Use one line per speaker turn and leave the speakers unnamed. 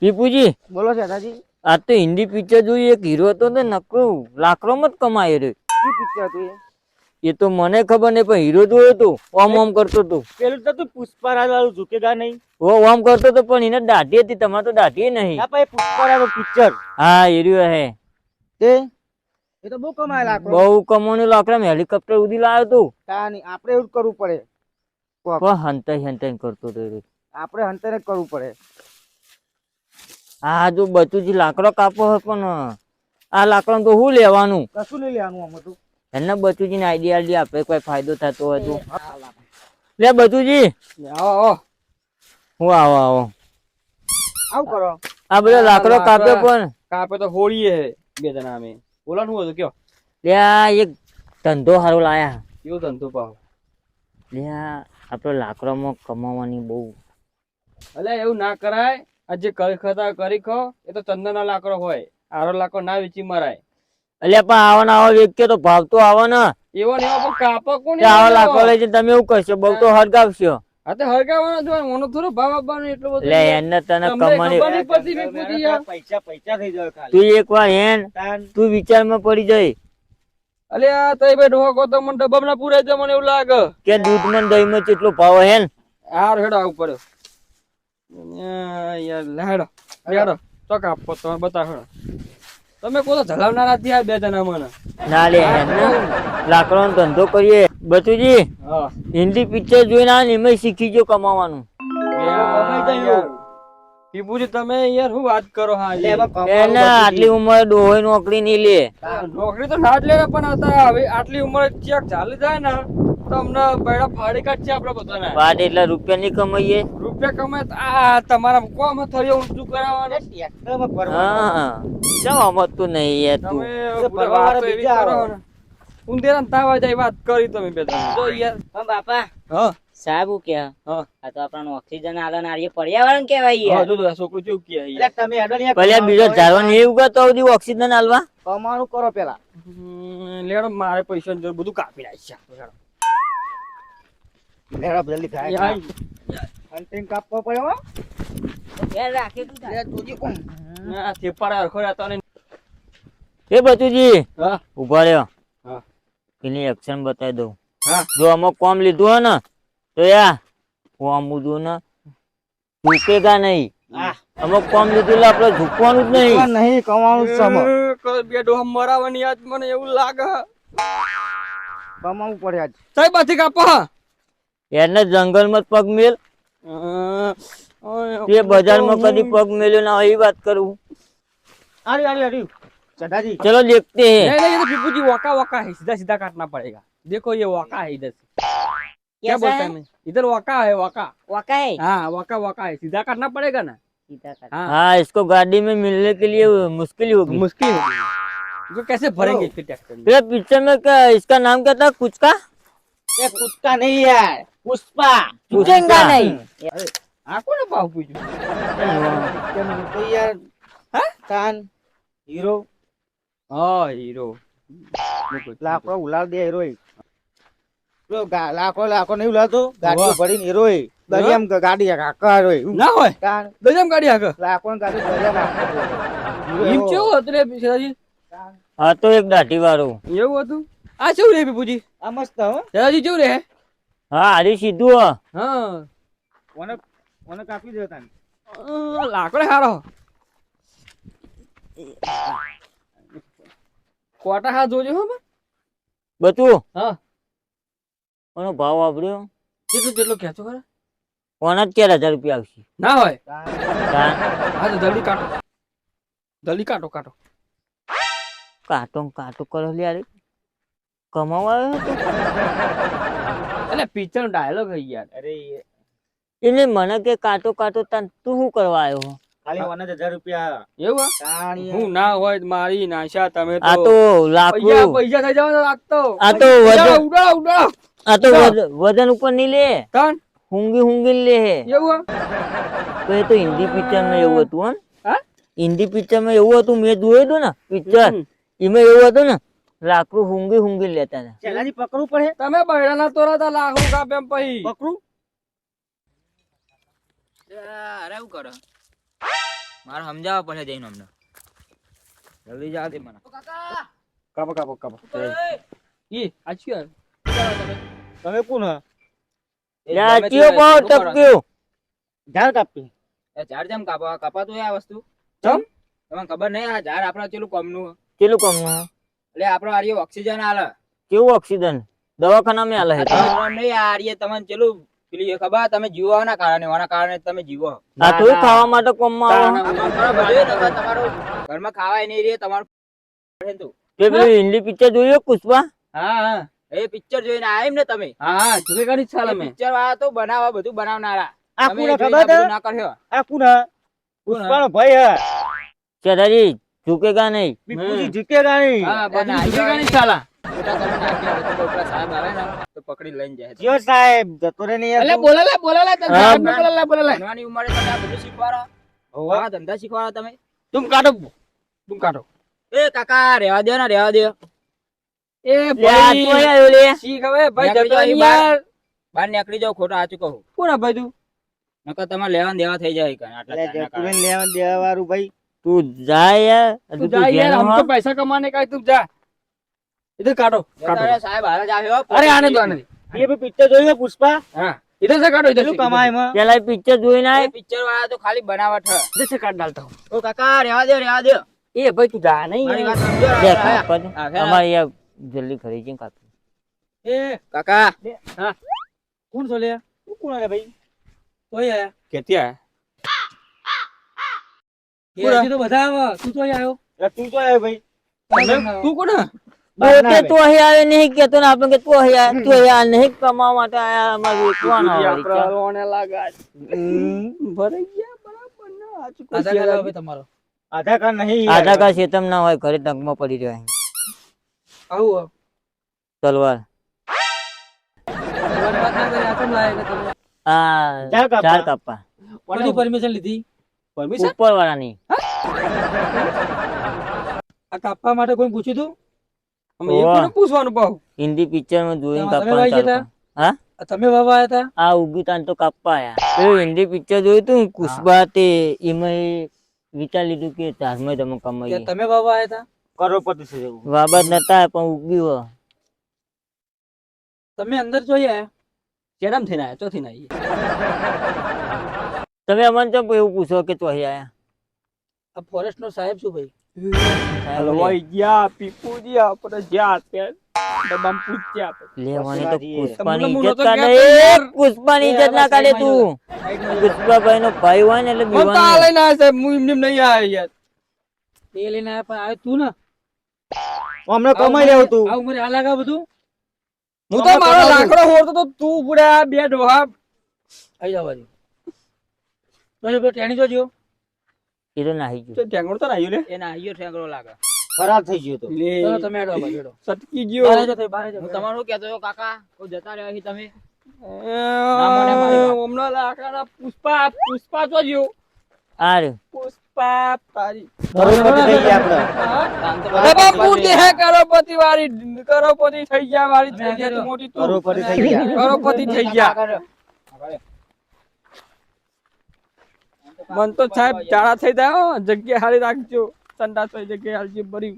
પીપુજી
બોલો દાદાજી
આ તો હિન્દી પિક્ચર જોઈ એક હીરો હતો ને નકરો લાકડો મત કમાય રહ્યો.
શું પિક્ચર હતું એ?
એ તો મને ખબર નહીં પણ હીરો જોયો તો ઓમ ઓમ કરતો તો
પેલું તો તું પુષ્પારાજ વાળું ઝુકેગા નહીં.
ઓ ઓમ કરતો તો પણ એને દાઢી હતી તમારે તો દાઢી નહીં.
ના ભાઈ પુષ્પરાજ પિક્ચર
હા હીરો હે.
તે? એ તો બહુ કમાય લાકડો.
બહુ કમાણી લાકડા હેલિકોપ્ટર ઉડી લાવ્યો તો.
તાની આપણે એવું કરવું પડે.
પણ હંતાઈ હંતાઈ કરતો તો
આપણે હંતરે કરવું પડે.
આ જો બચુજી લાકડો કાપો હોય પણ આ લાકડો તો શું લેવાનું?
કશું લઈ લેવાનું આમ હતું
એના બચુજીને આઈડિયા આઈડિયા આપે કોઈ ફાયદો થતો હોય તો. લે બચુજી
આવો આવો.
હું આવો આવો.
આવ કરો.
આ બધો લાકડો કાપ્યો પણ.
કાપે તો હોળીએ હે બે જણા અમે. બોલા શું હતું કયો?
લે એક ધંધો સારો લાયા.
કેવો ધંધો પાવ?
લે આપણે લાકડામાં કમાવાની બહુ.
અલે એવું ના કરાય. આ જે કરી ખતા કરી ખો એ તો ચંદનનો લાકડો હોય. આરો લાકડો ના વેચી મરાય.
એટલે પણ આવો ને આવો વ્યક્તિ તો ભાવ તો આવો ને
એવો ને એવો કાપો કોણ
આવો લાકડો લઈ તમે એવું કરશો બહુ તો હરગાવશો.
હા તો હરગાવાનો જો મને થોડો ભાવ આપવાનો એટલો બધો
લે એને તને કમાણી
પૂછી યાર.
પૈસા પૈસા થઈ જાય ખાલી.
તું એક વાર હેન
તાન.
તું વિચારમાં પડી જાય
અલે આ તઈ ભાઈ ડોહા કો તો મને ડબ્બા ના પૂરાય છે મને એવું લાગે.
કે દૂધમાં ને દહીંમાં કેટલો ભાવ હેન.
હાર હેડા આવું પડ્યો યાર લેડો લેડો તો કાપો તમે બતાવો. તમે કોઈ જલાવનારા થયા બે જણા મને.
ના લે હેન ધંધો કરીએ. બચુજી હિન્દી પિક્ચર જોઈને આ ને એમાંય શીખી જો કમાવાનું.
ટીપુજી તમે યાર શું વાત કરો હા.
એમાં
એને આટલી ઉમર ડોહી નોકરી નહીં લે.
નોકરી તો ના જ લે પણ અત્યારે હવે આટલી ઉંમર ચેક ચાલી જાય ને તો અમને બૈડા ફાડી કાઢશે આપડે બધાને.
વાત એટલા રૂપિયા ની કમાઈએ.
રૂપિયા કમાય આ તમારા કોમ થયો ઊંચું કરાવવાનું?
ટ્રેક્ટરમાં ભરવાનું.
ચમ સમજતું નહીં યાર તું.
તમે
તો
તો
બીજા.
તાવા જાય વાત કરી બે જો યાર.
પણ બાપા
હા.
સાહેબ હું કે
હા.
આ તો આપણને ઓક્સિજન આલન આર્ય પર્યાવરણ કહેવાય યાર.
જો
એટલે તમે
બીજો ઉગાતો સુધી ઓક્સિજન આલવા.
કમાવાનું કરો પેલા.
લેડો મારે પૈસા બધું કાપી નાખશે
લેડો જલ્દી ખાય. હંટિંગ કાપવો પડ્યો હો.
એ બચુજી ઊભા રહ્યો.
હા.
એક્શન બતાવી દઉં. જો અમુક કોમ લીધું હોય ને તો યા કોમ લીધું ને ઝૂકેગા નહીં. અમુક કોમ લીધું એટલે આપણે ઝૂકવાનું જ નહીં.
નહીં કમાવાનું સમ
બે મરાવાની આજ મને એવું લાગે.
કમાવું પડે આજ
સાહેબ આથી કાપો.
એને જંગલમાં જ પગ મેલ. તે બજારમાં કદી પગ મેલ્યો ના હોય એ વાત કરું
આરી આરી આરી ચઢાજી
ચલો દેખતે હે
नहीं नहीं ये तो पीपू जी वका वका है सीधा सीधा काटना पड़ेगा देखो ये वका है इधर से क्या
कैसा
बोलते
है?
हैं मैं? इधर वका है वका
वाका है
हाँ वका वका है सीधा काटना पड़ेगा ना
सीधा कर
हाँ
हाँ इसको गाड़ी में मिलने के लिए मुश्किल होगी
मुश्किल होगी इसको कैसे भरेंगे फिर ट्रैक्टर में
फिर पिक्चर में क्या इसका नाम क्या था कुछ का
એ કૂદકા નહીં યાર પુષ્પા.
ચુચેંગા નહીં આ
કોને ભાવ પૂછ્યું
હા?
કાન હીરો?
હા હીરો.
લાકડો ઉલાળ દે હીરો લાખો લાખો નહીં ઉલાતો
ગાડી
ભરીને હીરો દરિયામ ગાડી હાકા હોય
ના હોય?
કાન
દરિયામ ગાડી હાકા
લાખો ગાડી દરિયામ
કેવું હતું રે પિછલાજી
હા તો એક દાઢી વાળું.
એવું હતું? આ શું રે પૂછી
આ મસ્ત હો.
દાદાજી કેવું રે?
હા આરી સીધું હો.
ઓને ઓને કાપી દે તાન.
લાકડે હારો. કોટા હા જોજો હો
બતું
હા.
ઓનો ભાવ વાપર્યો?
કેટલું કેટલું ખેંચો ખરા.
કોના જ ચાર હજાર રૂપિયા આવશે.
ના હોય. હા. તો જલ્દી કાટો જલ્દી કાટો કાટો
કાંટો ને કરો લે કમાવા આવ્યો હતો.
એટલે પિક્ચર ડાયલોગ હે યાર.
અરે
એને મને કે કાટો કાટો તન તું શું કરવા આવ્યો
ખાલી ઓને હજાર રૂપિયા
એવું હે?
તાણ યાર.
હું ના હોય મારી નાશા તમે
આ
તો
લાખો
પૈસા થઈ જવાના તો
આ તો વજન
ઉડાડો ઉડાડો
આ તો વજન- વજન ઉપર નહીં લે.
કણ
હુંગી હુંગી લે હે.
એવું
તો એ તો હિન્દી પિક્ચરમાં એવું હતું
હા
હિન્દી પિક્ચરમાં એવું હતું મેં જોયું હતું ને પિક્ચર. એમાં એવું હતું ને લાકડું હુંગી હુંગી લેતા ને
ચેલાજી પકડવું પડે?
તમે બૈરાના તોરા તા લાખો કાપે એમ પછી
પકડું?
અરે હું કરો.
મારે સમજાવવા પડે જઈને અમને. જલ્દી જા દે મને.
કાપો કાપો કાપો.
ઈ આ યાર? તમે?
તમે કોણ હે?
યા ચિયો પાવ ટપક્યો?
ઝાડ કાપી
એ ઝાડ જેમ કાપવા કપાતું આ વસ્તુ?
ચમ?
તમને ખબર નહીં આ ઝાડ આપણા ચેલું કોમનું
કેટલું કમનું
એટલે આપણો આર્ય ઓક્સિજન આલે.
કેવું ઓક્સિજન દવાખાનામાં આલે
નહીં આર્ય તમને ચેલું પેલી ખબર? તમે જીવવાના કારણે વાના કારણે તમે જીવો
આ તો ખાવા માટે કોમમાં
કરો તમારું ઘરમાં ખાવાય નહીં રે તમારું તું.
પેલું હિન્દી પિક્ચર જોયો પુષ્પા?
હા હા.
એ પિક્ચર જોઈને આયા એમ ને તમે?
હા હા જોઈ કાઢી ચાલ મે
પિક્ચર વાળા તો બનાવવા બધું બનાવનારા.
આ
કુના
ખબર
ના કર્યો.
આ કુના? પુષ્પાનો ભાઈ હે.
ચેતાજી ઝુકેગા
नहीं
હા બધું
ના,
જોઈ કાઢી ચાલા
ખોટા તમે નાખ્યા હોય તો પેલા સાહેબ આવે ને. તો પકડી લઈને જાય
જીઓ સાહેબ જતો રે નહીં
એટલે બોલાલા બોલાલા તમે. બોલાલા બોલાલા.
ભણવાની ઉંમરે તમે આ બધું શીખવાડો? આ ધંધા શીખવાડો તમે?
તુમ કાઢો. તુમ કાઢો.
એ કાકા રહેવા દો ને રેવા દો
એ
લે આ આવ્યો લે.
શીખ હવે. ભાઈ
નીકળી
જતો યાર
બહાર. નીકળી જાવ ખોટા સાચું કહું.
કોણ ભાઈ તું?
નકર તમારે લેવા દેવા થઈ જાય કે આટલા
એટલે
ટાઈમના કારણે.
જતુભાઈ લેવા દેવા વાળું ભાઈ.
તું જા યાર હજુ
તું
તું
જા યાર
જેનો
હમ
હા?
તો પૈસા કમાને का તું જા इधर काटो
જતા
काटो
રહો, સાહેબ હાલ જ આવ્યો
अरे आने दो आने दो
એ બી પિક્ચર જોયું હે પુષ્પા
हाँ इधर से काटो इधर से
કેટલું કમાય એમાં
પેલા પિક્ચર જોઈને
એ
આય
પિક્ચર વાળા તો ખાલી બનાવટ હે.
इधर से काट डालता हूँ
ઓ કાકા રહેવા દો રહેવા દો
ए भाई तू जा नहीं
મારી વાત સમજો
લે
આ, આ,
કાપા દે.
આ, આ.
અમારે યાર જલ્દી ખરી છે કાપી
ए
કાકા
कौन सो लिया
તું કોણ હે ભાઈ
कोई आया
કેતી આયા
એ ના આધાર કાર્ડ
હવે તમારો. ના હોય ઘરે ટંકમાં પડી રહ્યો અહીં.
આવું
તલવાર. હા ચાર
કાપા પરમિશન લીધી? પરમિશન
ઉપર વાળાની
આ કાપવા માટે કોઈ પૂછ્યું તું? અમે એ. કોને પૂછવાનું પાહુ
હિન્દી પિક્ચરમાં જોઈને
કાપવા
કર. હા?
તમે બાબા આયા હતા?
આ ઉગી તાન તો કાપવા આયા. એ હિન્દી પિક્ચર જોયું તું કુશબા તે એમાં વિચાર લીધું કે તાજમાં તમે કમાઈ
તમે બાબા આયા હતા?
કરોડપતિ છે એવું.
બાબા નતા પણ ઉગ્યું
તમે અંદર જોઈ આયા કેરમ થઈને આયા ચોથી ના
તમે અમને તો એવું પૂછો કે તો અહીં આયા?
આ ફોરેસ્ટ નો સાહેબ શું ભાઈ?
સાહેબ
ગયા પીપુજી આપણે જ્યાં તે દબામ પૂછ્યા આપણે.
લેવાની તો પુષ્પાની ઇજ્જત
તો યાર.
પુષ્પાની ઇજ્જત ના
આવા
તું. પુષ્પાભાઈ નો ભાઈ હોય ને એટલે
બીવાનો. મતા આ લઈને આવે સાહેબ હું એમને એમ નહીં આવ્યા યાર. એ લઈને આવ્યા પણ આવ્યો તું ને?
હમણાં કમાઈ લેવું તું.
આવું મને આ બધું? હું તો મારો લાકડો હોરતો તો તું પૂરા બે ડોહા. આઈ જવા દે તો પેલો ટેણી જોજો
એ તો નાહી ગયું.
ટેંગડો તો આવ્યો લે.
એના અહીંયા ઠેકડો લાગે.
ખરાબ થઈ ગયો તો.
ચલો તમે આડો બાજુ સટકી ગયો. બહાર જતો બહાર જતો
તમારું કહેતો હતો કાકા? કોઈ જતા રહ્યા છે તમે?
હમણાં લાકડાના પુષ્પા પુષ્પા તારી.
કરોડપતિ થઈ ગયા
તો
બાપુ. કરોડપતિ વાળી કરોડપતિ થઈ ગયા વાળી થઈ ગયા તું મોટી
કરોડપતિ થઈ ગયા.
કરોડપતિ થઈ ગયા. મન તો સાહેબ ચાળા થઈ જાય જગ્યા હારી રાખજો. સંડાસ જગ્યા હાલજી ભરી